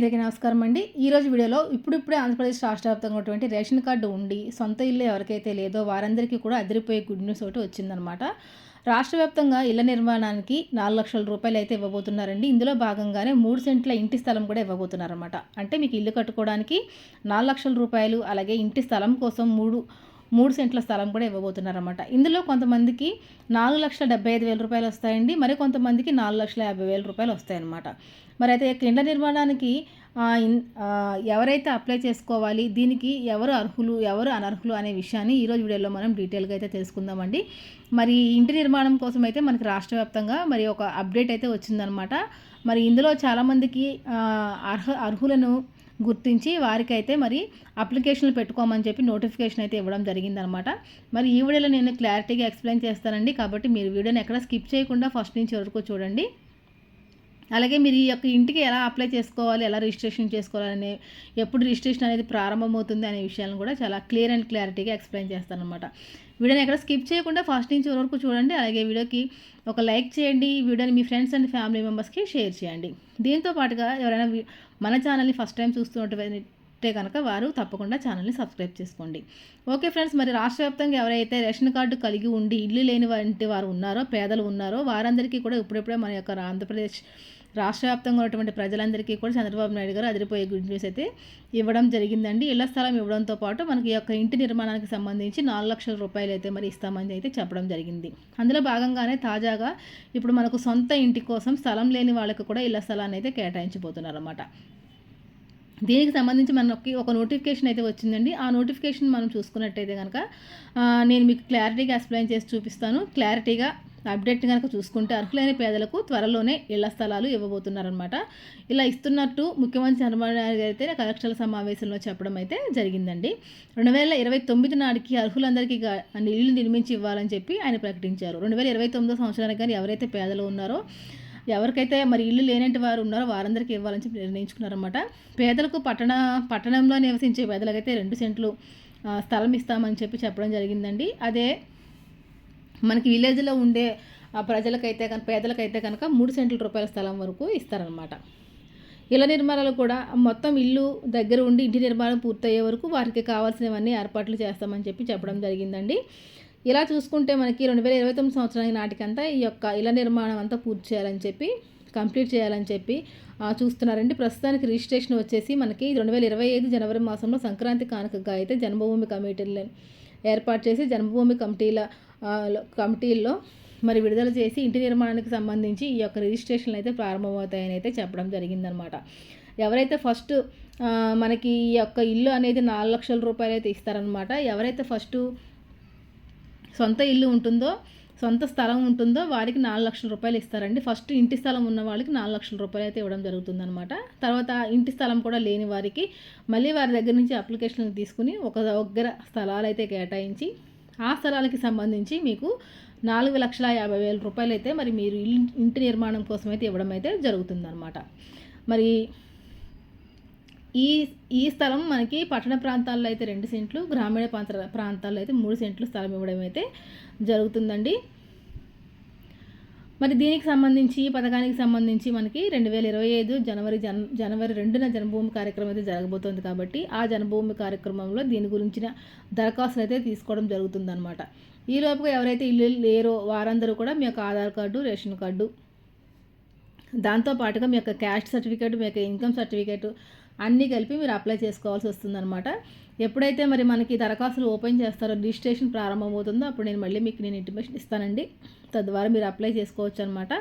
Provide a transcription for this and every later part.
అందరికీ నమస్కారం అండి. ఈరోజు వీడియోలో ఇప్పుడిప్పుడే ఆంధ్రప్రదేశ్ రాష్ట్ర వ్యాప్తంగా ఉన్నటువంటి రేషన్ కార్డు ఉండి సొంత ఇల్లు ఎవరికైతే లేదో వారందరికీ కూడా అదిరిపోయే గుడ్ న్యూస్ ఒకటి వచ్చిందనమాట రాష్ట్ర వ్యాప్తంగా ఇళ్ళ నిర్మాణానికి నాలుగు లక్షల రూపాయలు అయితే ఇవ్వబోతున్నారండి. ఇందులో భాగంగానే మూడు సెంట్ల ఇంటి స్థలం కూడా ఇవ్వబోతున్నారన్నమాట. అంటే మీకు ఇల్లు కట్టుకోవడానికి నాలుగు లక్షల రూపాయలు అలాగే ఇంటి స్థలం కోసం మూడు మూడు సెంట్ల స్థలం కూడా ఇవ్వబోతున్నారన్నమాట. ఇందులో కొంతమందికి నాలుగు లక్షల డెబ్బై ఐదు వేల రూపాయలు వస్తాయండి. మరి కొంతమందికి నాలుగు లక్షల యాభై వేల రూపాయలు వస్తాయన్నమాట. మరి అయితే ఇళ్ళ నిర్మాణానికి ఎవరైతే అప్లై చేసుకోవాలి దీనికి ఎవరు అర్హులు ఎవరు అనర్హులు అనే విషయాన్ని ఈరోజు వీడియోలో మనం డీటెయిల్గా అయితే తెలుసుకుందామండి. మరి ఇంటి నిర్మాణం కోసం అయితే మనకి రాష్ట్ర వ్యాప్తంగా మరి ఒక అప్డేట్ అయితే వచ్చిందనమాట మరి ఇందులో చాలామందికి అర్హ అర్హులను గుర్తించి వారికైతే మరి అప్లికేషన్లు పెట్టుకోమని చెప్పి నోటిఫికేషన్ అయితే ఇవ్వడం జరిగిందనమాట. మరి ఈ వీడియోలో నేను క్లారిటీగా ఎక్స్ప్లెయిన్ చేస్తానండి. కాబట్టి మీరు వీడియోని ఎక్కడ స్కిప్ చేయకుండా ఫస్ట్ నుంచి వరకు చూడండి. అలాగే మీరు ఈ యొక్క ఇంటికి ఎలా అప్లై చేసుకోవాలి ఎలా రిజిస్ట్రేషన్ చేసుకోవాలనే ఎప్పుడు రిజిస్ట్రేషన్ అనేది ప్రారంభమవుతుంది అనే విషయాలను కూడా చాలా క్లియర్ అండ్ క్లారిటీగా ఎక్స్ప్లెయిన్ చేస్తాను అనమాట వీడియోని ఎక్కడ స్కిప్ చేయకుండా ఫస్ట్ నుంచి వరకు చూడండి. అలాగే వీడియోకి ఒక లైక్ చేయండి. వీడియోని మీ ఫ్రెండ్స్ అండ్ ఫ్యామిలీ మెంబర్స్కి షేర్ చేయండి. దీంతో పాటుగా ఎవరైనా మన ఛానల్ని ఫస్ట్ టైం చూస్తున్నట్టు కనుక వారు తప్పకుండా ఛానల్ని సబ్స్క్రైబ్ చేసుకోండి. ఓకే ఫ్రెండ్స్ మరి రాష్ట్ర వ్యాప్తంగా ఎవరైతే రేషన్ కార్డు కలిగి ఉండి ఇల్లు లేని వంటి వారు ఉన్నారో పేదలు ఉన్నారో వారందరికీ కూడా ఇప్పుడెప్పుడే మన యొక్క ఆంధ్రప్రదేశ్ రాష్ట్ర వ్యాప్తంగా ఉన్నటువంటి ప్రజలందరికీ కూడా చంద్రబాబు నాయుడు గారు అదిరిపోయే గుడ్ న్యూస్ అయితే ఇవ్వడం జరిగిందండి. ఇళ్ళ స్థలం ఇవ్వడంతో పాటు మనకి యొక్క ఇంటి నిర్మాణానికి సంబంధించి నాలుగు లక్షల రూపాయలు అయితే మరి ఇస్తామని అయితే చెప్పడం జరిగింది. అందులో భాగంగానే తాజాగా ఇప్పుడు మనకు సొంత ఇంటి కోసం స్థలం లేని వాళ్ళకి కూడా ఇళ్ళ స్థలాన్ని అయితే కేటాయించిపోతున్నారు అన్నమాట దీనికి సంబంధించి మనకి ఒక నోటిఫికేషన్ అయితే వచ్చిందండి. ఆ నోటిఫికేషన్ మనం చూసుకున్నట్టయితే కనుక నేను మీకు క్లారిటీగా ఎక్స్ప్లెయిన్ చేసి చూపిస్తాను. క్లారిటీగా అప్డేట్ కనుక చూసుకుంటే అర్హులైన పేదలకు త్వరలోనే ఇళ్ళ స్థలాలు ఇవ్వబోతున్నారనమాట ఇలా ఇస్తున్నట్టు ముఖ్యమంత్రి చంద్రబాబు నాయుడు గారు అయితే కలెక్టర్ల సమావేశంలో చెప్పడం అయితే జరిగిందండి. రెండు వేల ఇరవై తొమ్మిది నాటికి అర్హులందరికీ ఇల్లు నిర్మించి ఇవ్వాలని చెప్పి ఆయన ప్రకటించారు. రెండు వేల ఇరవై తొమ్మిదో సంవత్సరానికి కానీ ఎవరైతే పేదలు ఉన్నారో ఎవరికైతే మరి ఇల్లు లేనట్టు వారు ఉన్నారో వారందరికీ ఇవ్వాలని చెప్పి నిర్ణయించుకున్నారన్నమాట. పేదలకు పట్టణ పట్టణంలో నివసించే పేదలకైతే రెండు సెంట్లు స్థలం ఇస్తామని చెప్పి చెప్పడం జరిగిందండి. అదే మనకి విలేజ్లో ఉండే ప్రజలకైతే కనుక పేదలకైతే కనుక మూడు సెంట్ల రూపాయల స్థలం వరకు ఇస్తారనమాట ఇళ్ళ నిర్మాణాలు కూడా మొత్తం ఇల్లు దగ్గర ఉండి ఇంటి నిర్మాణం పూర్తయ్యే వరకు వారికి కావాల్సినవన్నీ ఏర్పాట్లు చేస్తామని చెప్పి చెప్పడం జరిగిందండి. ఇలా చూసుకుంటే మనకి రెండు వేల ఇరవై తొమ్మిది సంవత్సరానికి నాటికంతా ఈ యొక్క ఇళ్ళ నిర్మాణం అంతా పూర్తి చేయాలని చెప్పి కంప్లీట్ చేయాలని చెప్పి చూస్తున్నారండి. ప్రస్తుతానికి రిజిస్ట్రేషన్ వచ్చేసి మనకి రెండు వేల ఇరవై ఐదు జనవరి మాసంలో సంక్రాంతి కానుకగా అయితే జన్మభూమి కమిటీలను ఏర్పాటు చేసి జన్మభూమి కమిటీల కమిటీల్లో మరి విడుదల చేసి ఇంటి నిర్మాణానికి సంబంధించి ఈ యొక్క రిజిస్ట్రేషన్లు అయితే ప్రారంభమవుతాయని అయితే చెప్పడం జరిగిందనమాట. ఎవరైతే ఫస్ట్ మనకి ఈ యొక్క ఇల్లు అనేది నాలుగు లక్షల రూపాయలు అయితే ఇస్తారనమాట. ఎవరైతే ఫస్ట్ సొంత ఇల్లు ఉంటుందో సొంత స్థలం ఉంటుందో వారికి నాలుగు లక్షల రూపాయలు ఇస్తారండి. ఫస్ట్ ఇంటి స్థలం ఉన్న వాళ్ళకి నాలుగు లక్షల రూపాయలు అయితే ఇవ్వడం జరుగుతుందనమాట తర్వాత ఇంటి స్థలం కూడా లేని వారికి మళ్ళీ వారి దగ్గర నుంచి అప్లికేషన్లు తీసుకుని ఒక దగ్గర స్థలాలు అయితే కేటాయించి ఆ స్థలాలకి సంబంధించి మీకు నాలుగు లక్షల యాభై వేల రూపాయలు అయితే మరి మీరు ఇంటి నిర్మాణం కోసం అయితే ఇవ్వడం అయితే జరుగుతుందన్నమాట. మరి ఈ ఈ స్థలం మనకి పట్టణ ప్రాంతాల్లో అయితే రెండు సెంట్లు గ్రామీణ ప్రాంత ప్రాంతాల్లో అయితే మూడు సెంట్లు స్థలం ఇవ్వడం అయితే జరుగుతుందండి. మరి దీనికి సంబంధించి పథకానికి సంబంధించి మనకి రెండు వేల ఇరవై ఐదు జనవరి జన జనవరి రెండున జనభూమి కార్యక్రమం అయితే జరగబోతోంది కాబట్టి ఆ జనభూమి కార్యక్రమంలో దీని గురించిన దరఖాస్తులు అయితే తీసుకోవడం జరుగుతుందన్నమాట. ఈ లోపుగా ఎవరైతే ఇల్లు లేరో వారందరూ కూడా మీ యొక్క ఆధార్ కార్డు రేషన్ కార్డు దాంతోపాటుగా మీ యొక్క క్యాస్ట్ సర్టిఫికేట్ మీ యొక్క ఇన్కమ్ సర్టిఫికేట్ అన్నీ కలిపి మీరు అప్లై చేసుకోవాల్సి వస్తుందన్నమాట. ఎప్పుడైతే మరి మనకి దరఖాస్తులు ఓపెన్ చేస్తారో రిజిస్ట్రేషన్ ప్రారంభమవుతుందో అప్పుడు నేను మళ్ళీ మీకు నేను ఇంటిమేషన్ ఇస్తానండి. తద్వారా మీరు అప్లై చేసుకోవచ్చు అనమాట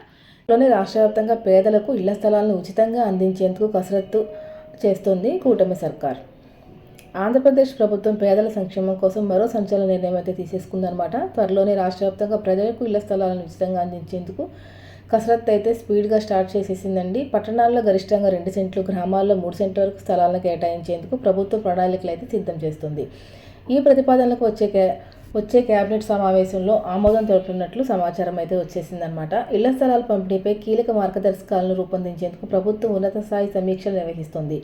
లోని రాష్ట్ర వ్యాప్తంగా పేదలకు ఇళ్ళ స్థలాలను ఉచితంగా అందించేందుకు కసరత్తు చేస్తోంది కూటమి సర్కార్. ఆంధ్రప్రదేశ్ ప్రభుత్వం పేదల సంక్షేమం కోసం మరో సంచలన నిర్ణయం అయితే తీసేసుకుందనమాట త్వరలోనే రాష్ట్ర వ్యాప్తంగా ప్రజలకు ఇళ్ళ స్థలాలను ఉచితంగా అందించేందుకు కసరత్ అయితే స్పీడ్గా స్టార్ట్ చేసేసిందండి. పట్టణాల్లో గరిష్టంగా రెండు సెంట్లు గ్రామాల్లో మూడు సెంట్ల వరకు స్థలాలను కేటాయించేందుకు ప్రభుత్వ ప్రణాళికలు అయితే సిద్ధం చేస్తుంది. ఈ ప్రతిపాదనలకు వచ్చే వచ్చే కేబినెట్ సమావేశంలో ఆమోదం తెలుపుతున్నట్లు సమాచారం అయితే వచ్చేసిందనమాట ఇళ్ళ స్థలాల పంపిణీపై కీలక మార్గదర్శకాలను రూపొందించేందుకు ప్రభుత్వం ఉన్నత స్థాయి సమీక్షలు నిర్వహిస్తుంది.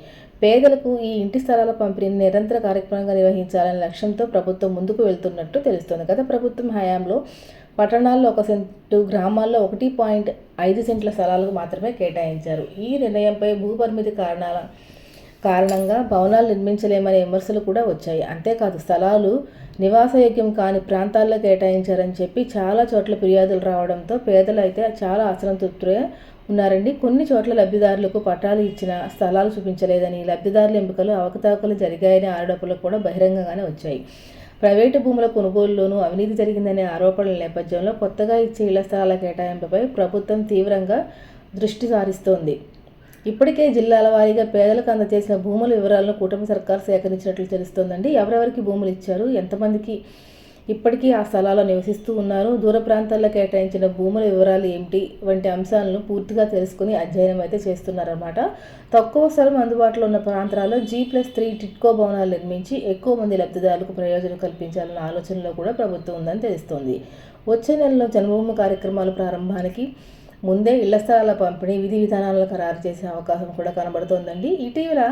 పేదలకు ఈ ఇంటి స్థలాల పంపిణీని నిరంతర కార్యక్రమంగా నిర్వహించాలనే లక్ష్యంతో ప్రభుత్వం ముందుకు వెళ్తున్నట్టు తెలుస్తుంది. గత ప్రభుత్వం హయాంలో పట్టణాల్లో ఒక సెంటు గ్రామాల్లో ఒకటి పాయింట్ ఐదు సెంట్ల స్థలాలకు మాత్రమే కేటాయించారు. ఈ నిర్ణయంపై భూపరిమితి కారణాల కారణంగా భవనాలు నిర్మించలేమనే విమర్శలు కూడా వచ్చాయి. అంతేకాదు స్థలాలు నివాసయోగ్యం కాని ప్రాంతాల్లో కేటాయించారని చెప్పి చాలా చోట్ల ఫిర్యాదులు రావడంతో పేదలు అయితే చాలా అసంతృప్తిగా ఉన్నారండి. కొన్ని చోట్ల లబ్ధిదారులకు పట్టాలు ఇచ్చిన స్థలాలు చూపించలేదని లబ్ధిదారుల ఎంపికలు అవకతవకలు జరిగాయని ఆరోపణలు కూడా బహిరంగంగానే వచ్చాయి. ప్రైవేటు భూముల కొనుగోలులోనూ అవినీతి జరిగిందనే ఆరోపణల నేపథ్యంలో కొత్తగా ఇచ్చే ఇళ్ళ స్థలాల కేటాయింపుపై ప్రభుత్వం తీవ్రంగా దృష్టి సారిస్తోంది. ఇప్పటికే జిల్లాల వారీగా పేదలకు అందజేసిన భూముల వివరాలను కూటమి సర్కార్ సేకరించినట్లు తెలుస్తోందండి. ఎవరెవరికి భూములు ఇచ్చారు? ఎంతమందికి ఇప్పటికీ ఆ స్థలాల్లో నివసిస్తూ ఉన్నారు. దూర ప్రాంతాల్లో కేటాయించిన భూముల వివరాలు ఏమిటి వంటి అంశాలను పూర్తిగా తెలుసుకుని అధ్యయనం అయితే చేస్తున్నారన్నమాట. తక్కువ స్థలం అందుబాటులో ఉన్న ప్రాంతాల్లో జీ ప్లస్ త్రీ టిట్కో భవనాలు నిర్మించి ఎక్కువ మంది లబ్ధిదారులకు ప్రయోజనం కల్పించాలన్న ఆలోచనలో కూడా ప్రభుత్వం ఉందని తెలుస్తోంది. వచ్చే నెలలో జన్మభూమి కార్యక్రమాల ప్రారంభానికి ముందే ఇళ్ళ స్థలాల పంపిణీ విధి విధానాలను ఖరారు చేసే అవకాశం కూడా కనబడుతోందండి. ఇటీవల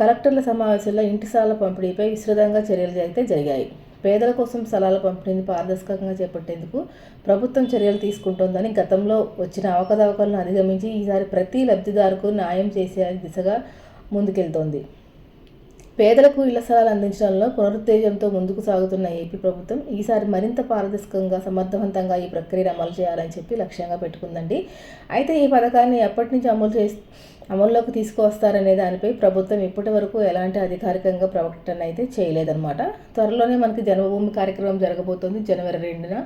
కలెక్టర్ల సమావేశంలో ఇంటి స్థలాల పంపిణీపై విస్తృతంగా చర్యలు అయితే జరిగాయి. పేదల కోసం స్థలాల పంపిణీని పారదర్శకంగా చేపట్టేందుకు ప్రభుత్వం చర్యలు తీసుకుంటోందని గతంలో వచ్చిన అవకతవకలను అధిగమించి ఈసారి ప్రతి లబ్ధిదారుకు న్యాయం చేసే దిశగా ముందుకెళ్తోంది. పేదలకు ఇళ్ళ స్థలాలు అందించడంలో పునరుత్తేజంతో ముందుకు సాగుతున్న ఏపీ ప్రభుత్వం ఈసారి మరింత పారదర్శకంగా సమర్థవంతంగా ఈ ప్రక్రియను అమలు చేయాలని చెప్పి లక్ష్యంగా పెట్టుకుందండి. అయితే ఈ పథకాన్ని ఎప్పటి నుంచి అమలు చేసి అమల్లోకి తీసుకువస్తారనే దానిపై ప్రభుత్వం ఇప్పటి వరకు ఎలాంటి అధికారికంగా ప్రకటన అయితే చేయలేదన్నమాట. త్వరలోనే మనకి జన్మభూమి కార్యక్రమం జరగబోతోంది జనవరి రెండున.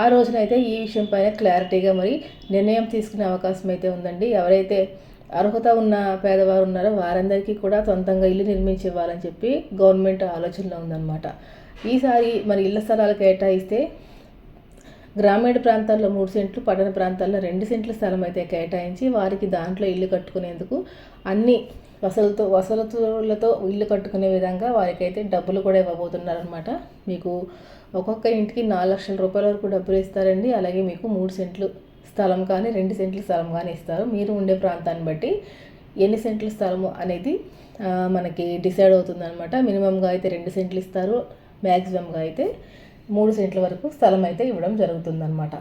ఆ రోజునైతే ఈ విషయంపైన క్లారిటీగా మరి నిర్ణయం తీసుకునే అవకాశం అయితే ఉందండి. ఎవరైతే అర్హత ఉన్న పేదవారు ఉన్నారో వారందరికీ కూడా సొంతంగా ఇల్లు నిర్మించి ఇవ్వాలని చెప్పి గవర్నమెంట్ ఆలోచనలో ఉందన్నమాట. ఈసారి మరి ఇళ్ళ స్థలాలు కేటాయిస్తే గ్రామీణ ప్రాంతాల్లో మూడు సెంట్లు పట్టణ ప్రాంతాల్లో రెండు సెంట్ల స్థలం అయితే కేటాయించి వారికి దాంట్లో ఇల్లు కట్టుకునేందుకు అన్ని వసతులతో వసతులతో ఇల్లు కట్టుకునే విధంగా వారికైతే డబ్బులు కూడా ఇవ్వబోతున్నారనమాట మీకు ఒక్కొక్క ఇంటికి నాలుగు లక్షల రూపాయల వరకు డబ్బులు ఇస్తారండి. అలాగే మీకు మూడు సెంట్లు స్థలం కానీ రెండు సెంట్ల స్థలం కానీ ఇస్తారు. మీరు ఉండే ప్రాంతాన్ని బట్టి ఎన్ని సెంట్ల స్థలము అనేది మనకి డిసైడ్ అవుతుంది అనమాట మినిమంగా అయితే రెండు సెంట్లు ఇస్తారు. మ్యాక్సిమంగా అయితే మూడు సెంట్ల వరకు స్థలం అయితే ఇవ్వడం జరుగుతుందన్నమాట.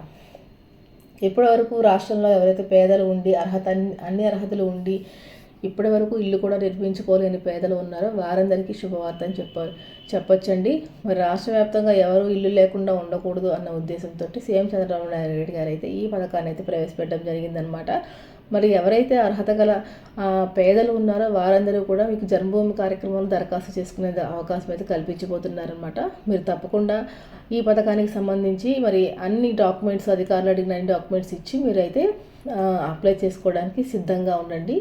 ఇప్పటి వరకు రాష్ట్రంలో ఎవరైతే పేదలు ఉండి అర్హత అన్ని- అన్ని అర్హతలు ఉండి ఇప్పటి వరకు ఇల్లు కూడా నిర్మించుకోలేని పేదలు ఉన్నారో. వారందరికీ శుభవార్త అని చెప్పారు చెప్పొచ్చండి. మరి రాష్ట్ర వ్యాప్తంగా ఎవరు ఇల్లు లేకుండా ఉండకూడదు అన్న ఉద్దేశంతో సీఎం చంద్రబాబు నాయుడు గారు అయితే ఈ పథకాన్ని అయితే ప్రవేశపెట్టడం జరిగిందనమాట మరి ఎవరైతే అర్హత గల పేదలు ఉన్నారో వారందరూ కూడా మీకు జన్మభూమి కార్యక్రమంలో దరఖాస్తు చేసుకునే అవకాశం అయితే కల్పించబోతున్నారనమాట మీరు తప్పకుండా ఈ పథకానికి సంబంధించి మరి అన్ని డాక్యుమెంట్స్ అధికారులు అడిగిన అన్ని డాక్యుమెంట్స్ ఇచ్చి మీరైతే అప్లై చేసుకోవడానికి సిద్ధంగా ఉండండి.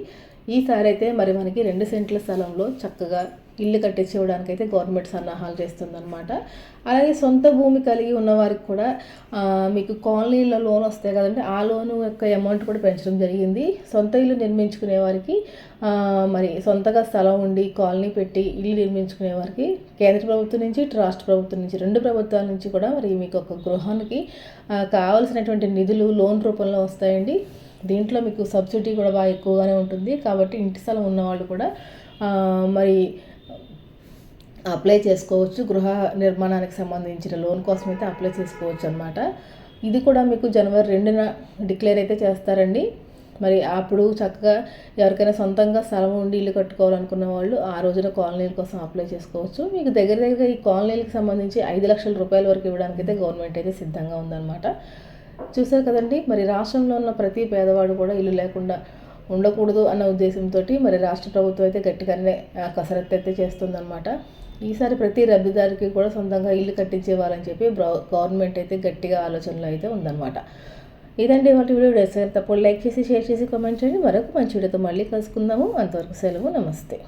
ఈసారి అయితే మరి మనకి రెండు సెంట్ల స్థలంలో చక్కగా ఇల్లు కట్టించుకోవడానికి అయితే గవర్నమెంట్ సన్నాహాలు చేస్తుందన్నమాట. అలాగే సొంత భూమి కలిగి ఉన్న వారికి కూడా మీకు కాలనీలో లోన్ వస్తాయి కదండి ఆ లోను యొక్క అమౌంట్ కూడా పెంచడం జరిగింది. సొంత ఇల్లు నిర్మించుకునే వారికి మరి సొంతగా స్థలం ఉండి కాలనీ పెట్టి ఇల్లు నిర్మించుకునే వారికి కేంద్ర ప్రభుత్వం నుంచి రాష్ట్ర ప్రభుత్వం నుంచి రెండు ప్రభుత్వాల నుంచి కూడా మరి మీకు ఒక గృహానికి కావలసినటువంటి కావాల్సినటువంటి నిధులు లోన్ రూపంలో వస్తాయండి. దీంట్లో మీకు సబ్సిడీ కూడా బాగా ఎక్కువగానే ఉంటుంది. కాబట్టి ఇంటి స్థలం ఉన్నవాళ్ళు కూడా మరి అప్లై చేసుకోవచ్చు. గృహ నిర్మాణానికి సంబంధించిన లోన్ కోసం అయితే అప్లై చేసుకోవచ్చు అనమాట ఇది కూడా మీకు జనవరి రెండున డిక్లేర్ అయితే చేస్తారండి. మరి అప్పుడు చక్కగా ఎవరికైనా సొంతంగా స్థలం ఉండి ఇల్లు కట్టుకోవాలనుకున్న వాళ్ళు ఆ రోజున కాలనీల కోసం అప్లై చేసుకోవచ్చు. మీకు దగ్గర దగ్గర ఈ కాలనీలకు సంబంధించి ఐదు లక్షల రూపాయల వరకు ఇవ్వడానికి అయితే గవర్నమెంట్ అయితే సిద్ధంగా ఉందన్నమాట. చూసారు కదండి మరి రాష్ట్రంలో ఉన్న ప్రతి పేదవాడు కూడా ఇల్లు లేకుండా ఉండకూడదు అన్న ఉద్దేశంతో మరి రాష్ట్ర ప్రభుత్వం అయితే గట్టిగానే కసరత్తు అయితే చేస్తుందన్నమాట. ఈసారి ప్రతి లబ్ధిదారికి కూడా సొంతంగా ఇల్లు కట్టించేవారని చెప్పి గవర్నమెంట్ అయితే గట్టిగా ఆలోచనలో అయితే ఉందన్నమాట. ఇదండి వాటి వీడియో. నచ్చితే తప్పుడు లైక్ చేసి షేర్ చేసి కామెంట్ చేయండి. మరొక మంచి వీడియోతో మళ్ళీ కలుసుకుందాము. అంతవరకు సెలవు. నమస్తే.